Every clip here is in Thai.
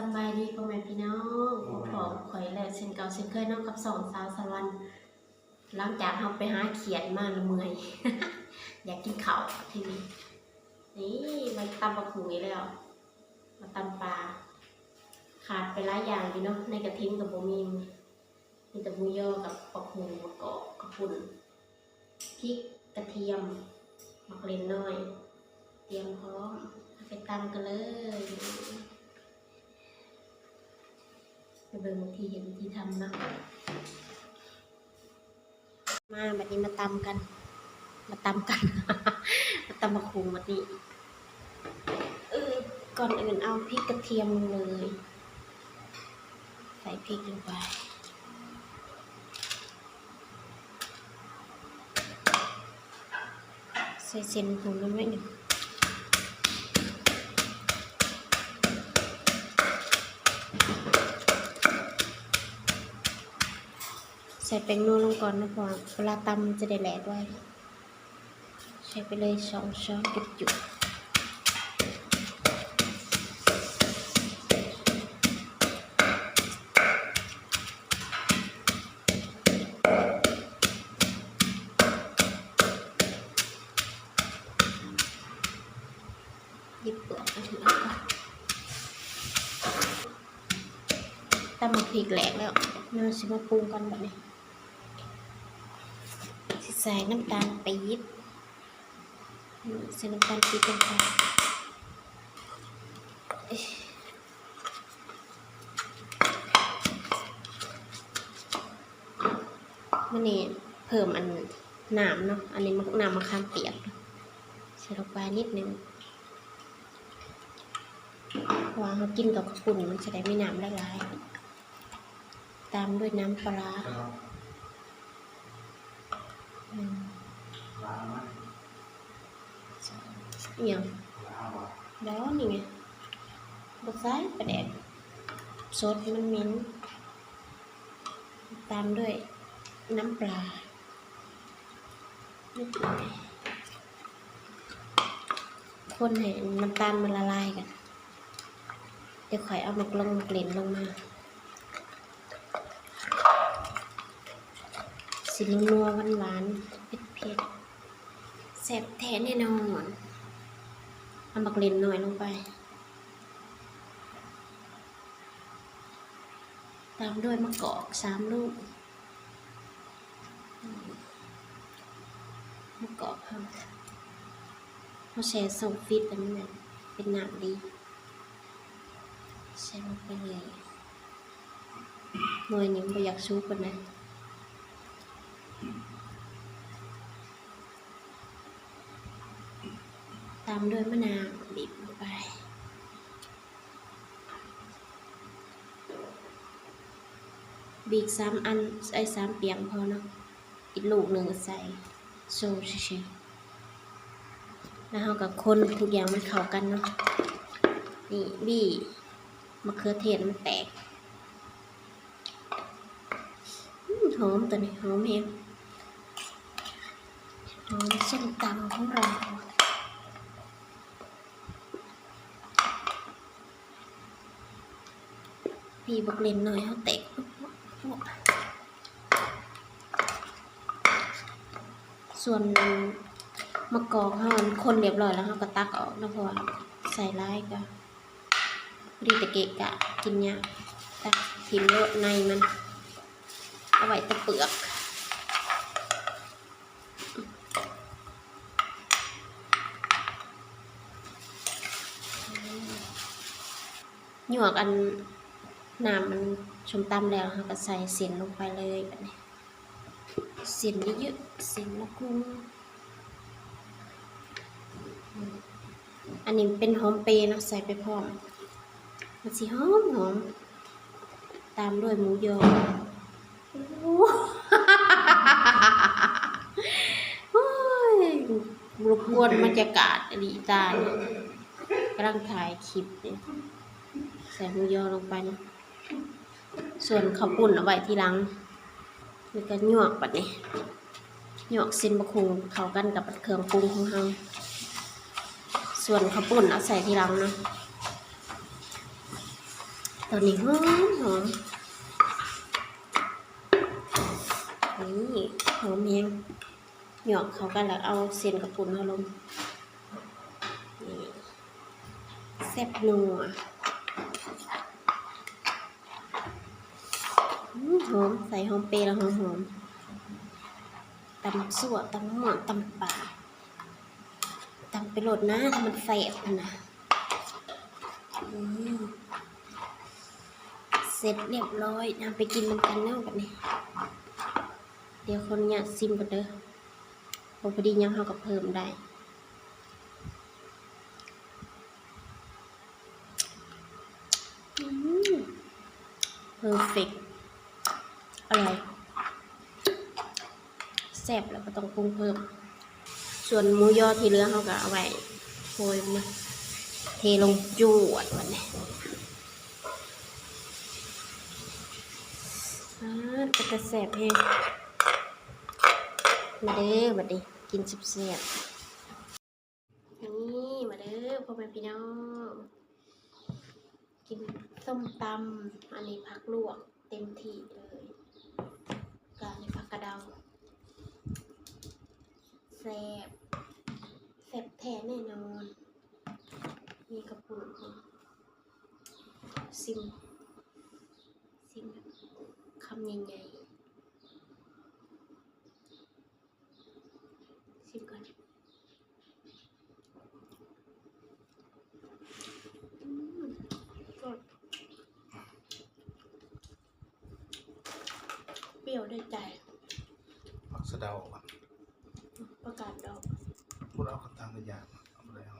สำบายดีพ่อแม่พี่น้องขอข่อยแล้วเช่นเก่าเช่นเคยเน้องกับสองสาวสวรรค์หลังจากเราไปหาเขียนมาละเมื่อยอยากกินข้าวทีนี้นี่มาตำปลาขุงอีกแล้ว มาตำปลาขาดไปหลายอย่างอยู่เนาะในกระทิ้งกับโบมีมีแต่หมูยอกับปลาขุงมะกอกกระปุ่นพริกกระเทียมมะเขือน้อย เตรียมพร้อมไปตำกันเลยไป เบิ่งวิธีเห็นวิธีทำนะมาบัดนี้มาตำกัน มาตำกัน มาตำมะคุงบัดนี้เออก่อนอื่นเอาพริกกระเทียมเลย ใส่พริกลงไปใส่เส้นผงน้ำไว้หนึ่ง ใส่แป้งนัวลงก่อนนะพ่อเวลาตำมันจะได้แหลกไว้ใช้ไปเลยสองช้อนจุดจุดหยิบเปลือกมาถึงแล้วก็ตำมะพริกแหลกแล้วน่าชิมาปรุงกันแบบนี้ ใส่น้ำตาลปี๊บใส่น้ำตาลปี๊บลงไปมันนี่เพิ่มอันน้ำเนาะ อันนี้มันน้ำมะขามเปียกใส่ลงไปนิดนึงเพราะว่าเรากินกับข้าวปุ้นมันจะได้ไม่น้ำละลาย ตามด้วยน้ำปลาร้าอืม ล้างไหม เอี่ยงแล้วนี่ไงบดซ้ายประแดดซดมันมิ้น ตามด้วยน้ำปลาคนให้น้ำตาลมันละลายกัน เดี๋ยวข่อยเอามากลงกลิ่นลงมาสินัวหวานหวานเผ็ดเผ็ดๆแซ่บแท้แน่นอน เอามักเลนหน่อยลงไป ตามด้วยมะกอกสามลูกมะกอกครับเขาแช่ส่งฟิตอันนี้นเป็นหนักดีใส่ลงไปเลยหน่วยนี้ไม่อยากซุปกันนะามด้วยมะนาวบีบลงไป บีกสามอันใส่สามเปียงพอเนาะอีกลูกหนึ่งใส่โซ่เฉยๆแล้วเรากับคนทุกอย่างมันเข้ากันเนาะนี่บี้มะเขือเทศมันแตกหอมตัวนี้หอมเองหอมส้มตำของเรา บีบักเลนหน่อยเขาแตกปุ๊บปุ๊บส่วนมะกอกเขามันคนเรียบร้อยแล้วเขาก็ตักออกนะพ่อใส่ร้ายก็พอดีตะเกะกะกินเนี่ยาตักทิมโลดในมันเอาไว้ตะเปลือกหยวกอัน น้ำมันชมตำแล้วเขาก็ใส่เสียนลงไปเลยแบบนี้เสียนเยอะๆเสียนละกุ้งอันนี้เป็นหอมเปรย์เนาะใส่ไปพร้อมมันสิหอมหอมตามด้วยหมูยอโอ้โหโอ้ยรบกวนบรรยากาศอดีตาเนี่ยกำลังถ่ายคลิปเนี่ยใส่หมูยอลงไปเนะ ส่วนข้าวปุ้นเอาไว้ทีหลังนี่ก็หยวกแบัดนี้หยวกเส้นบะคุงเข้ากันกับเครื่องปรุงของเราส่วนข้าวปุ้นเอาใส่ทีหลังนะตอนนี้หอมหอมนี่หอมเองหยอกเขากันแล้วเอาเส้นกับปุ่นเอาลงนี่แซ่บนัวอืม หอมใส่หอมเปรย์แล้วหอมหอมตำสั่วตำหมอนตำป่าตำไปโหลดนะถ้ามันแสบมันนะเสร็จเรียบร้อยนำไปกินมันกันเนาะแบบนี้ เดี๋ยวคนเนี่ยซิมกันเด้อพอพอดียังเขาก็เพิ่มได้เพอร์เฟก อร่อยแซ่บแล้วก็ต้องปรุงเพิ่ม ส่วนหมูยอที่เหลือเขาก็เอาไว้โรยมาเทลงจวดวันนี้อ่าเป็นกระแสบเองมาเด้อมาดิกินสิบเสียบนี่มาเด้อพ่อแม่พี่น้อง กินส้มตำอันนี้ผักลวกเต็มที่เลยกาในผักกระเดาแซ่บแซ่บแท้แน่นอน มีกระปุก ซิมซิมแบบคำใหญ่ๆซิมก่อนอืมสดเปรี้ยวด้วยใจผักสะเดาก่อนประกาศดอกพูดเอาขันทางกระยาเอาไปเอา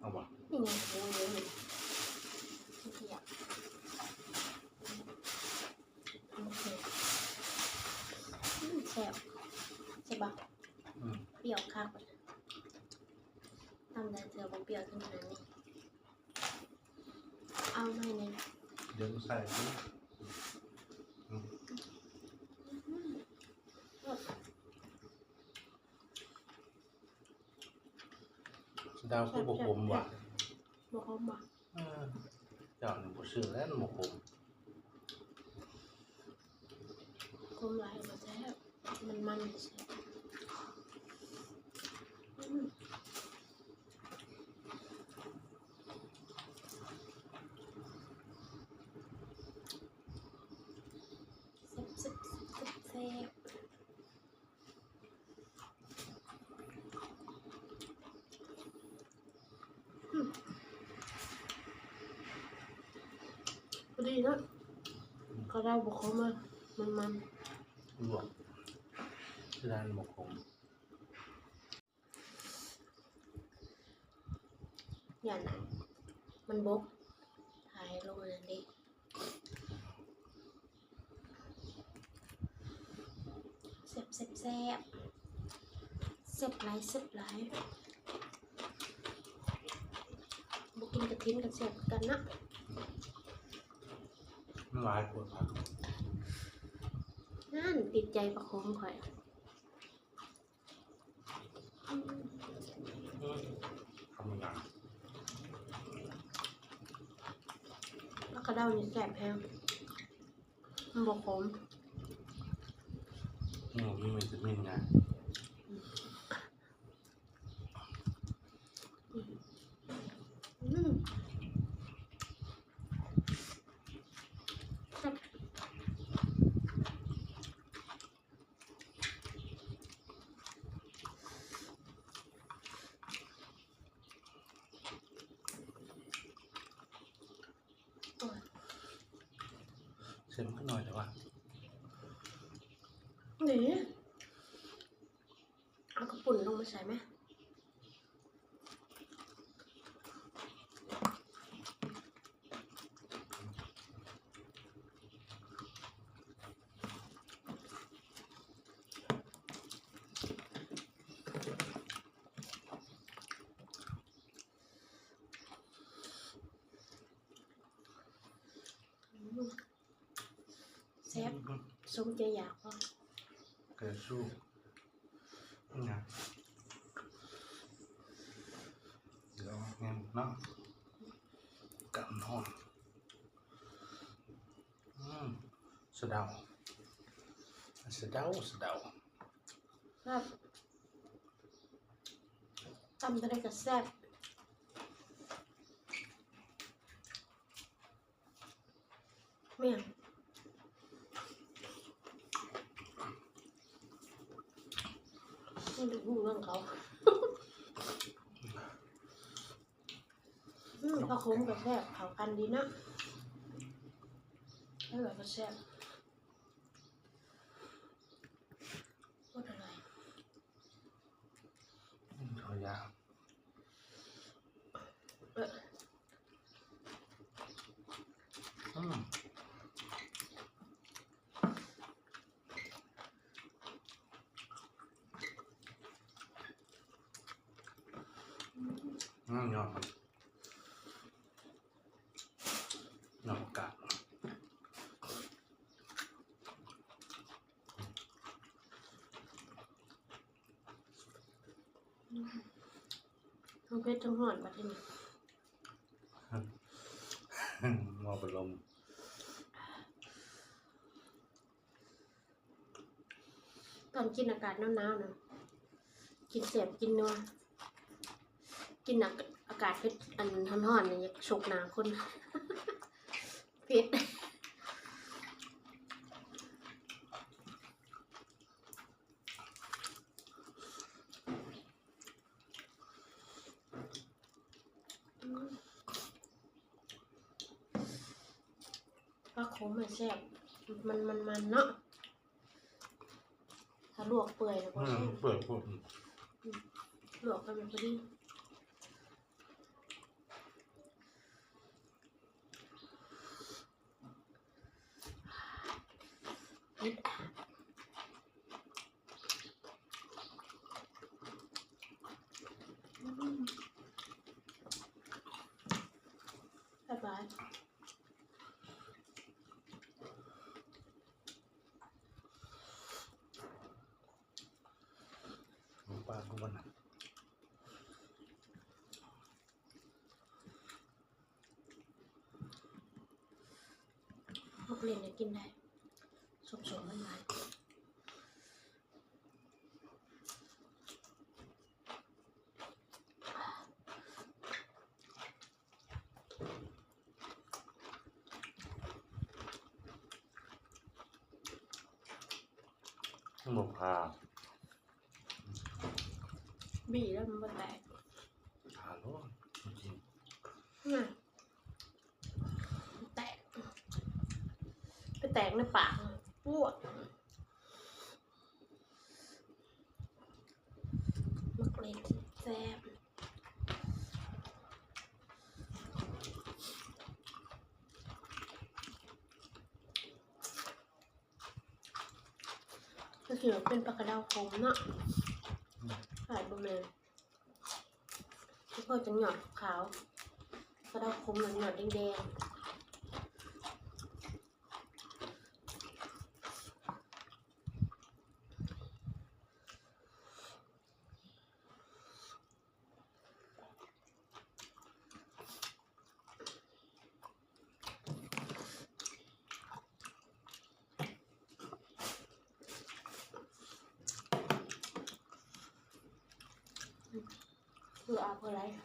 เอาบ่ นี่ไงเดี๋ยเดี๋ยวเดี๋ยวที่ขยับโอเคอืมแซ่บใช่ปะเปรี้ยวข้าวก่อนทำได้เธอบอกเปรี้ยวขนาดนี้เอาไม่เนี่ยเดี๋ยวใส่ดิดาวคือบกผมหว่ะ บอกเขาบอกเออเจ้าหนึ่งบกชื่อแล้วบกมคมหลายมาแท้มันมันใช่อืมแซ่บแซ่บแซ่บแซ่บอืมพอ ดีเนอะก็ได้บอกเขามามันมันลวกชื่อร้านบกผมอย่างนั้นมันบกถ่ายลงอันนั้นดิเซบเซบเซบเซบไหลเซบไหลบกินกระทิ้นกับเซบกันนะมัน หลายปวดผักนั่นติดใจประคมข่อยอืมอืมทำงานแล้วก็เด้านี่แสบแห้งมันบอกขม อืมมีวิตามินไง เสร็มันก็หน่อยแต่ว่าเดี๋ยเอากระปุ่นลงมาใส่ไหมอืมแซ่บ สมใจอยากว่ะเกิดสู้นี่ไงเดี๋ยวงั้นเนาะ อ่อนอืมสะเดาสะเดาสะเดา ครับทำจะได้กระแซ่บเมี่ยงไม่ดูหูเรื่องเขา อืมข้าวโค้ง กับแซ่บเขากันดีนะอร่อยกับแซ่บพูดอะไรอืมขอยาเออ อืมอืมยอดมันยอดกาด ทั้งเพชรทั้งหอนบัดนี้อืมมอเป็นลมตอนกินอากาศหนาวๆนะกินเสียบกินนัวกินอากอากาศเพชรอันร้อนๆเนี่ยอยากฉกหนาคนเพชร ปลาโขมมันแซ่บมันมันมันเนาะถ้าลวกเปื่อยแล้วก็อืแซ่มบเปื่อยพวกลวกกันมันพอดีนิดอืมสบาย หมูปลาทุกวันน่ะ พวกเล่นเนี่ยกินได้สมๆมันหลายหมูปลาบีแล้วมันบ่แตกปลาโลดจริงน่ะมันแตกไปแต กในปากปวดมักเล่นแซ่บก็คือเป็นปลากระดาวคมเนาะขายบะเมนที่พ่อจะหยอดขาว กระดาวคมหยอดแดงๆ คืออาเพื่ออะไรเลย